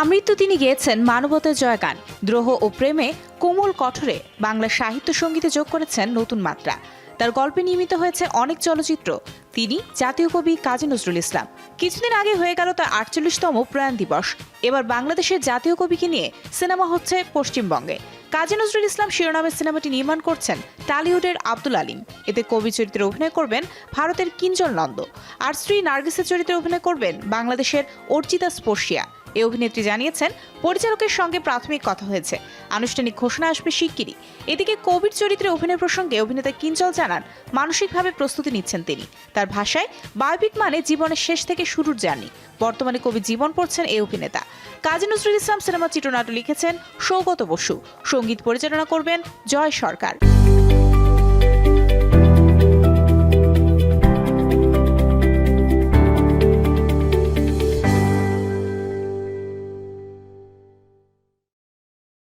আমৃত্যু তিনি গেয়েছেন মানবতার জয়গান। দ্রোহ ও প্রেমে কোমল কঠোরে বাংলা সাহিত্য সঙ্গীতে যোগ করেছেন নতুন মাত্রা। তার গল্পে নির্মিত হয়েছে অনেক চলচ্চিত্র। তিনি জাতীয় কবি কাজী নজরুল ইসলাম। কিছুদিন আগে হয়ে গেল তার আটচল্লিশতম প্রয়াণ দিবস। এবার বাংলাদেশের জাতীয় কবিকে নিয়ে সিনেমা হচ্ছে পশ্চিমবঙ্গে। কাজী নজরুল ইসলাম শিরোনামের সিনেমাটি নির্মাণ করছেন টালিউডের আব্দুল আলিম। এতে কবি চরিত্রে অভিনয় করবেন ভারতের কিঞ্জল নন্দ। আর স্ত্রী নার্গিসের চরিত্রে অভিনয় করবেন বাংলাদেশের অর্চিতা স্পর্শিয়া। এই অভিনেত্রী জানিয়েছেন, পরিচালকের সঙ্গে প্রাথমিক কথা হয়েছে। আনুষ্ঠানিক ঘোষণা আসবে শিগগিরই। এদিকে কোভিড চরিত্রে অভিনয় প্রসঙ্গে অভিনেতা কিঞ্চল জানান, মানসিকভাবে প্রস্তুতি নিচ্ছেন তিনি। তার ভাষায় বায়োপিক মানে জীবনের শেষ থেকে শুরুর জার্নি। বর্তমানে কবি জীবন পড়ছেন এই অভিনেতা। কাজী নজরুল ইসলাম সিনেমা চিত্রনাট্য লিখেছেন সৌগত বসু। সংগীত পরিচালনা করবেন জয় সরকার।